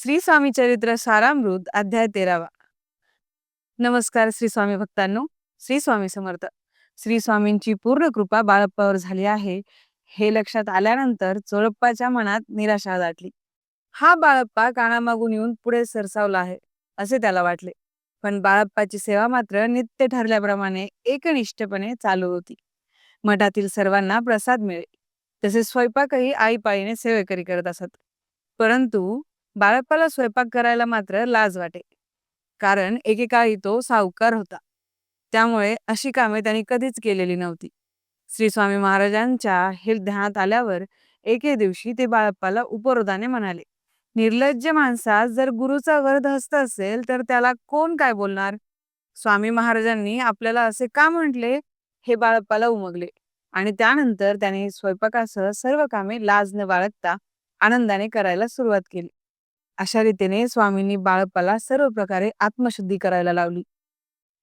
श्री स्वामी चरित्र सारामृत अध्याय तेरावा. नमस्कार श्री स्वामी भक्तांनो श्री स्वामी समर्थ. श्री स्वामींची पूर्ण कृपा बाळप्पावर झाली आहे. हे लक्षात आल्यानंतर चोळप्पाच्या मनात निराशा दाटली. हा बाळप्पा कानामागून येऊन पुढे सरसावला आहे असे त्याला वाटले. पण बाळप्पाची सेवा मात्र नित्य ठरल्याप्रमाणे एकनिष्ठपणे चालू होती. मठातील सर्वांना प्रसाद मिळे तसे स्वयंपाकही आईपाळीने सेवेकरी करत असत. परंतु बाळप्पाला स्वयंपाक करायला मात्र लाज वाटे. कारण एकेकाळी तो सावकार होता. त्यामुळे अशी कामे त्यांनी कधीच केलेली नव्हती. श्री स्वामी महाराजांच्या हे ध्यानात आल्यावर एके दिवशी ते बाळप्पाला उपरोधाने म्हणाले निर्लज्ज माणसास जर गुरुचा वर्ध हस्त असेल तर त्याला कोण काय बोलणार? स्वामी महाराजांनी आपल्याला असे का म्हटले? हे बाळप्पाला उमगले. आणि त्यानंतर त्याने स्वयंपाकासह सर्व कामे लाज न बाळगता आनंदाने करायला सुरुवात केली. अशा रीतीने स्वामींनी बाळपाला सर्व प्रकारे आत्मशुद्धी करायला लावली.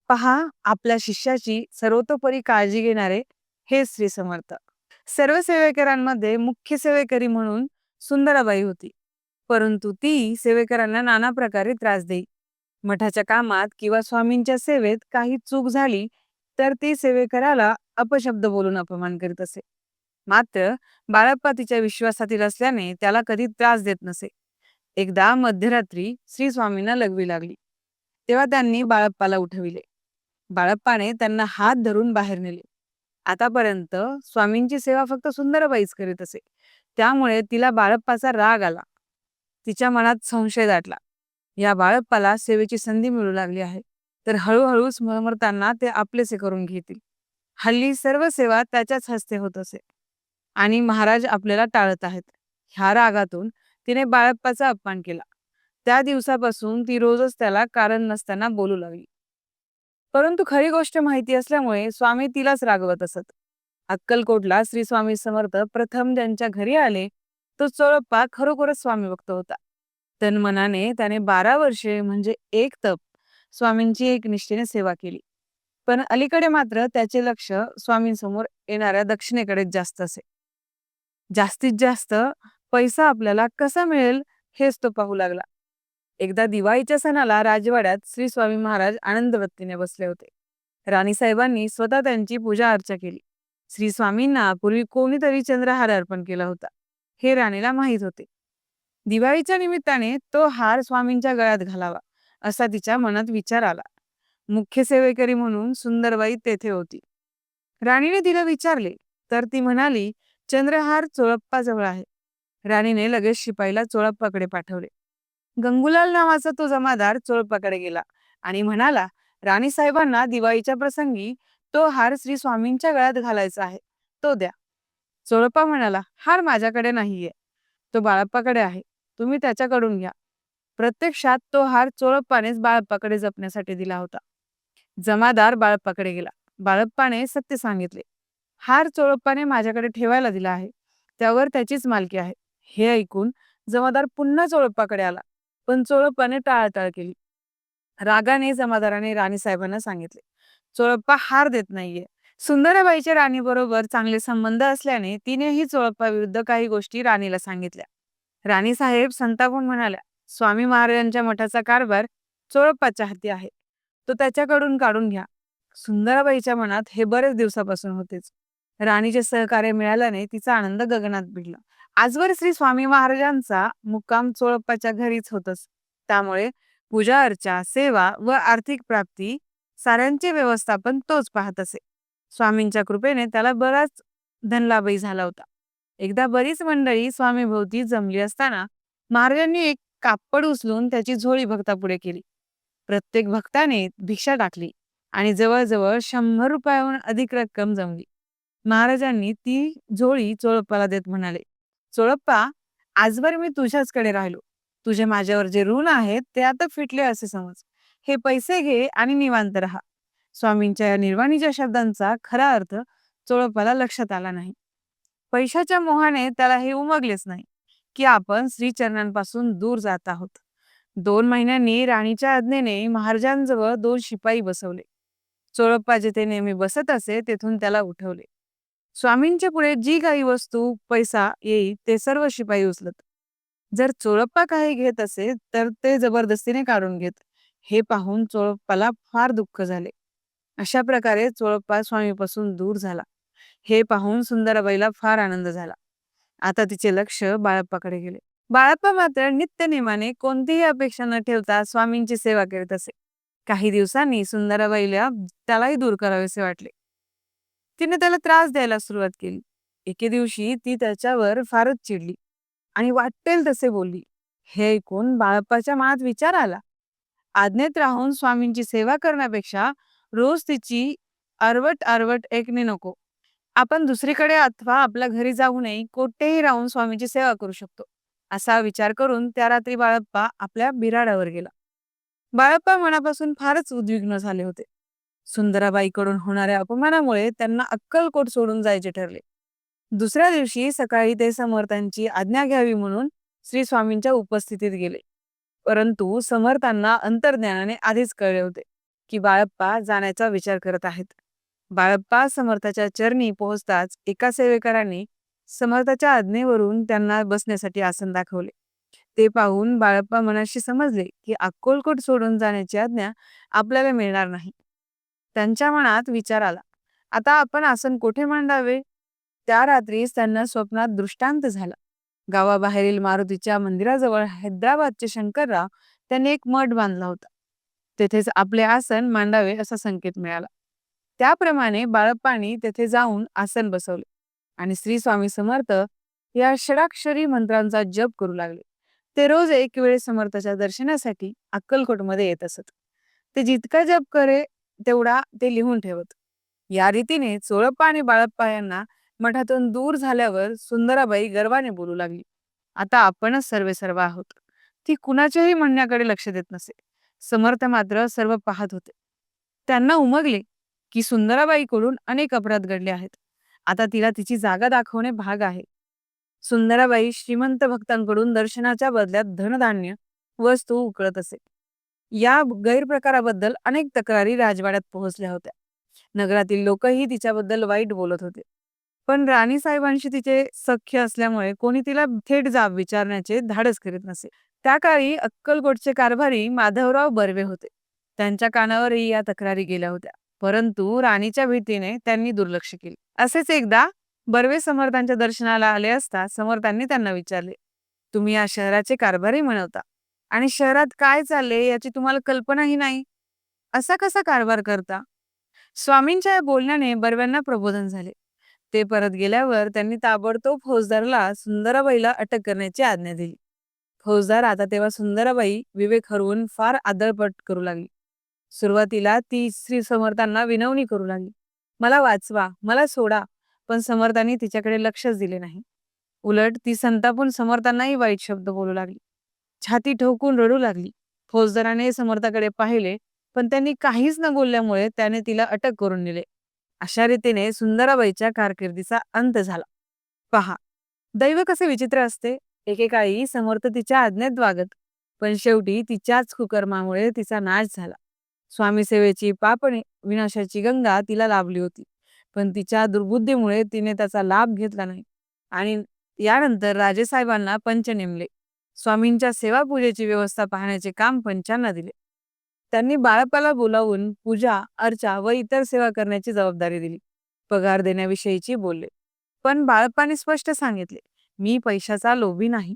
पहा आपल्या शिष्याची सर्वतोपरी काळजी घेणारे हे श्री समर्थ. सर्व सेवेकरांमध्ये मुख्य सेवेकरी म्हणून सुंदराबाई होती. परंतु ती सेवेकरांना नाना प्रकारे त्रास देई. मठाच्या कामात किंवा स्वामींच्या सेवेत काही चूक झाली तर ती सेवेकराला अपशब्द बोलून अपमान करीत असे. मात्र बाळप्पा तिच्या विश्वासातील असल्याने त्याला कधी त्रास देत नसे. एकदा मध्यरात्री श्री स्वामींना लगवी लागली. तेव्हा त्यांनी बाळप्पाला उठविले. बाळप्पाने त्यांना हात धरून बाहेर नेले. आतापर्यंत स्वामींची सेवा फक्त सुंदरबाईच करीत असे. त्यामुळे तिला बाळप्पाचा राग आला. तिच्या मनात संशय दाटला. या बाळप्पाला सेवेची संधी मिळू लागली आहे. तर हळूहळू स्मरमरताना ते आपलेसे करून घेतील. हल्ली सर्व सेवा त्याच्याच हस्ते होत असे. आणि महाराज आपल्याला टाळत आहेत. ह्या रागातून तिने बाळप्पाचा अपमान केला. त्या दिवसापासून ती रोजच त्याला कारण नसताना बोलू लागली. परंतु खरी गोष्ट माहिती असल्यामुळे स्वामी तिलाच रागवत असत. अक्कलकोटला श्री स्वामी समर्थ प्रथम ज्यांच्या घरी आले तो चोळप्पा खरोखरच स्वामी भक्त होता. तन मनाने त्याने बारा वर्षे म्हणजे एक तप स्वामींची एक निष्ठेने सेवा केली. पण अलीकडे मात्र त्याचे लक्ष स्वामींसमोर येणाऱ्या दक्षिणेकडे जास्त असे. जास्तीत जास्त पैसा आपल्याला कसा मिळेल हेच तो पाहू लागला. एकदा दिवाळीच्या सणाला राजवाड्यात श्री स्वामी महाराज आनंद वृत्तीने बसले होते. राणी साहेबांनी स्वतः त्यांची पूजा अर्चा केली. श्री स्वामींना पूर्वी कोणीतरी चंद्रहार अर्पण केला होता हे राणीला माहीत होते. दिवाळीच्या निमित्ताने तो हार स्वामींच्या गळ्यात घालावा असा तिच्या मनात विचार आला. मुख्य सेवेकरी म्हणून सुंदरबाई तेथे होती. राणीने तिला विचारले तर ती म्हणाली चंद्रहार चोळप्पा जवळ आहे. राणीने लगेच शिपाईला चोळप्पाकडे पाठवले. गंगुलाल नावाचा तो जमादार चोळप्पाकडे गेला आणि म्हणाला राणी साहेबांना दिवाळीच्या प्रसंगी तो हार श्री स्वामींच्या गळ्यात घालायचा आहे. तो द्या. चोळप्पा म्हणाला हार माझ्याकडे नाहीये. तो बाळप्पाकडे आहे. तुम्ही त्याच्याकडून घ्या. प्रत्यक्षात तो हार चोळप्पानेच बाळप्पाकडे जपण्यासाठी दिला होता. जमादार बाळप्पाकडे गेला. बाळप्पाने सत्य सांगितले. हार चोळप्पाने माझ्याकडे ठेवायला दिला आहे. त्यावर त्याचीच मालकी आहे. हे ऐकून जमादार पुन्हा चोळप्पाकडे आला. पण चोळप्पाने टाळाटाळ केली. रागाने जमादाराने राणी साहेबांना सांगितले चोळप्पा हार देत नाहीये. सुंदराबाईच्या राणीबरोबर चांगले संबंध असल्याने तिनेही चोळप्पा विरुद्ध काही गोष्टी राणीला सांगितल्या. राणी साहेब संतापून म्हणाल्या स्वामी महाराजांच्या मठाचा कारभार चोळप्पाच्या हाती आहे. तो त्याच्याकडून काढून घ्या. सुंदराबाईच्या मनात हे बरेच दिवसापासून होतेच. राणीचे सहकार्य मिळाल्याने तिचा आनंद गगनात भिडला. आजवर श्री स्वामी महाराजांचा मुक्काम चोळप्पाच्या घरीच होतच. त्यामुळे पूजा अर्चा सेवा व आर्थिक प्राप्ती साऱ्यांचे व्यवस्थापन तोच पाहत असे. स्वामींच्या कृपेने त्याला बराच धनलाभही झाला होता. एकदा बरीच मंडळी स्वामी भोवती जमली असताना महाराजांनी एक कापड उचलून त्याची झोळी भक्तापुढे केली. प्रत्येक भक्ताने भिक्षा टाकली आणि जवळजवळ शंभर रुपयाहून अधिक रक्कम जमली. महाराजांनी ती झोळी चोळप्पाला देत म्हणाले चोळप्पा आजवर मी तुझ्याचकडे राहिलो. तुझे माझ्यावर जे ऋण आहेत ते आता फिटले असे समज. हे पैसे घे आणि निवांत राहा. स्वामींच्या या निर्वाणीच्या शब्दांचा खरा अर्थ चोळप्पाला लक्षात आला नाही. पैशाच्या मोहाने त्याला हे उमगलेच नाही की आपण श्रीचरणांपासून दूर जात आहोत. दोन महिन्यांनी राणीच्या आज्ञेने महाराजांजवळ दोन शिपाई बसवले. चोळप्पा जिथे नेहमी बसत असे तेथून त्याला उठवले. स्वामींच्या पुढे जी काही वस्तू पैसा येईल ते सर्व शिपाई उचलत. जर चोळप्पा काही घेत असे तर ते जबरदस्तीने काढून घेत. हे पाहून चोळप्पाला फार दुःख झाले. अशा प्रकारे चोळप्पा स्वामीपासून दूर झाला. हे पाहून सुंदराबाईला फार आनंद झाला. आता तिचे लक्ष बाळप्पाकडे गेले. बाळप्पा मात्र नित्य नेमाने कोणतीही अपेक्षा न ठेवता स्वामींची सेवा करीत असे. काही दिवसांनी सुंदराबाईला त्यालाही दूर करावेसे वाटले. तिने त्याला त्रास द्यायला सुरुवात केली. एके दिवशी ती त्याच्यावर फारच चिडली आणि वाटेल तसे बोलली हे ऐकून बाळप्पाच्या मनात विचार आला. आज्ञेत राहून स्वामींची सेवा करण्यापेक्षा रोज तिची आरवट आरवट ऐकणे नको. आपण दुसरीकडे अथवा आपल्या घरी जाऊनही कोठेही राहून स्वामींची सेवा करू शकतो. असा विचार करून त्या रात्री बाळप्पा आपल्या बिराडावर गेला. बाळप्पा मनापासून फारच उद्विग्न झाले होते. सुंदराबाईकडून होणाऱ्या अपमानामुळे त्यांना अक्कलकोट सोडून जायचे ठरले. दुसऱ्या दिवशी सकाळी ते समर्थांची आज्ञा घ्यावी म्हणून श्री स्वामींच्या उपस्थितीत गेले. परंतु समर्थांना अंतर्ज्ञानाने आधीच कळले होते की बाळप्पा जाण्याचा विचार करत आहेत. बाळप्पा समर्थाच्या चरणी पोहोचताच एका सेवेकरांनी समर्थाच्या आज्ञेवरून त्यांना बसण्यासाठी आसन दाखवले. ते पाहून बाळप्पा मनाशी समजले की अक्कलकोट सोडून जाण्याची आज्ञा आपल्याला मिळणार नाही. त्यांच्या मनात विचार आला. आता आपण आसन कोठे मांडावे? त्या रात्रीच त्यांना स्वप्नात दृष्टांत झाला. गावाबाहेरील मारुतीच्या मंदिराजवळ हैदराबादचे शंकरराव त्यांनी एक मठ बांधला होता. तेथेच आपले आसन मांडावे असा संकेत मिळाला. त्याप्रमाणे बाळप्पानी तेथे जाऊन आसन बसवले आणि श्री स्वामी समर्थ या षडाक्षरी मंत्रांचा जप करू लागले. ते रोज एक वेळ समर्थाच्या दर्शनासाठी अक्कलकोटमध्ये येत असत. ते जितका जप करे तेवढा ते लिहून ठेवत. या रीतीने चोळप्पा आणि बाळप्पा यांना मठातून दूर झाल्यावर सुंदराबाई गर्वाने बोलू लागली आता आपणच सर्वे सर्व आहोत. ती कुणाच्याही म्हणण्याकडे लक्ष देत नसे. समर्थ मात्र सर्व पाहत होते. त्यांना उमगले की सुंदराबाईकडून अनेक अपराध घडले आहेत. आता तिला तिची जागा दाखवणे भाग आहे. सुंदराबाई श्रीमंत भक्तांकडून दर्शनाच्या बदल्यात धनधान्य वस्तू उकळत असे. या गैरप्रकाराबद्दल अनेक तक्रारी राजवाड्यात पोहोचल्या होत्या. नगरातील लोकही तिच्याबद्दल वाईट बोलत होते. पण राणी साहेबांशी तिचे सख्य असल्यामुळे कोणी तिला थेट जाब विचारण्याचे धाडस करीत नसे. त्या काळी अक्कलकोटचे कारभारी माधवराव बर्वे होते. त्यांच्या कानावरही या तक्रारी गेल्या होत्या. परंतु राणीच्या भीतीने त्यांनी दुर्लक्ष केले. असेच एकदा बर्वे समर्थांच्या दर्शनाला आले असता समर्थांनी त्यांना विचारले तुम्ही या शहराचे कारभारी म्हणवता. आणि शहरात काय चालले याची तुम्हाला कल्पनाही नाही? असा कसा कारभार करता? स्वामींच्या या बोलण्याने बर्व्यांना प्रबोधन झाले. ते परत गेल्यावर त्यांनी ताबडतोब फौजदारला सुंदराबाईला अटक करण्याची आज्ञा दिली. फौजदार आता तेव्हा सुंदराबाई विवेक हरवून फार आदळपट करू लागली. सुरुवातीला ती श्री समर्थांना विनवणी करू लागली. मला वाचवा मला सोडा पण समर्थांनी तिच्याकडे लक्षच दिले नाही. उलट ती संतापून समर्थांनाही वाईट शब्द बोलू लागली. छाती ठोकून रडू लागली. फौजदाराने समर्थाकडे पाहिले पण त्यांनी काहीच न बोलल्यामुळे त्याने तिला अटक करून नेले. अशा रीतीने सुंदराबाईच्या कारकिर्दीचा अंत झाला. पहा दैव कसे विचित्र असते. एकेकाळी समर्थ तिच्या आज्ञेत वागत पण शेवटी तिच्याच कुकर्मामुळे तिचा नाश झाला. स्वामीसेवेची पापणे विनाशाची गंगा तिला लाभली होती पण तिच्या दुर्बुद्धीमुळे तिने त्याचा लाभ घेतला नाही. आणि यानंतर राजेसाहेबांना पंच नेमले. स्वामींच्या सेवा पूजेची व्यवस्था पाहण्याचे काम पंचांना दिले. त्यांनी बाळपाला बोलावून पूजा अर्चा व इतर सेवा करण्याची जबाबदारी दिली. पगार देण्याविषयीची बोलले. पण बाळप्पाने स्पष्ट सांगितले मी पैशाचा लोभी नाही.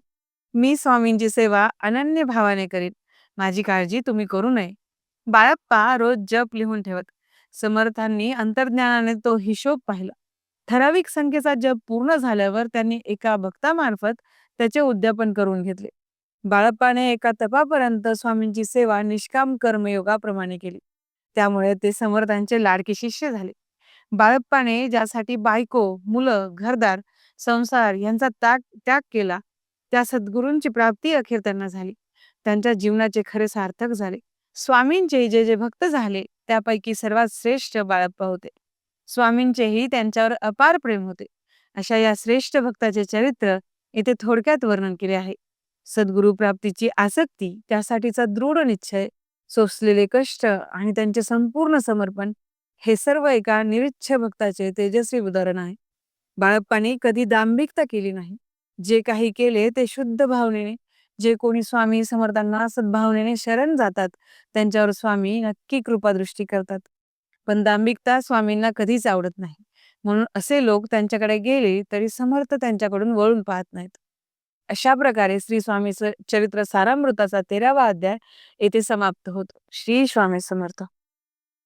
मी स्वामींची सेवा अनन्य भावाने करीन. माझी काळजी तुम्ही करू नये. बाळप्पा रोज जप लिहून ठेवत. समर्थांनी अंतर्ज्ञानाने तो हिशोब पाहिला. ठराविक संख्येचा जप पूर्ण झाल्यावर त्यांनी एका भक्तामार्फत त्याचे उद्यापन करून घेतले. बाळप्पाने एका तपापर्यंत स्वामींची सेवा निष्काम कर्मयोगाप्रमाणे केली. त्यामुळे ते समर्थांचे लाडके शिष्य झाले. बाळप्पाने ज्यासाठी बायको मुलं घरदार संसार यांचा त्याग त्याग केला त्या सद्गुरूंची प्राप्ती अखेर त्यांना झाली. त्यांच्या जीवनाचे खरे सार्थक झाले. स्वामींचे जे जे भक्त झाले त्यापैकी सर्वात श्रेष्ठ बाळप्पा होते. स्वामींचेही त्यांच्यावर अपार प्रेम होते. अशा या श्रेष्ठ भक्ताचे चरित्र इथे थोडक्यात वर्णन केले आहे. सद्गुरु प्राप्तीची आसक्ती त्यासाठीचा दृढ निश्चय सोसलेले कष्ट आणि त्यांचे संपूर्ण समर्पण हे सर्व एका निरीच्छ भक्ताचे तेजस्वी उदाहरण आहे. बाळप्पाने कधी दांभिकता केली नाही. जे काही केले ते शुद्ध भावनेने जे कोणी स्वामी समर्थांना सद्भावनेने शरण जातात त्यांच्यावर स्वामी नक्की कृपादृष्टी करतात. पण दांभिकता स्वामींना कधीच आवडत नाही. म्हणून असे लोक त्यांच्याकडे गेले तरी समर्थ त्यांच्याकडून वळून पाहत नाहीत. अशा प्रकारे श्री स्वामी चरित्र सारामृताचा तेरावा अध्याय येथे समाप्त होतो. श्री स्वामी समर्थ.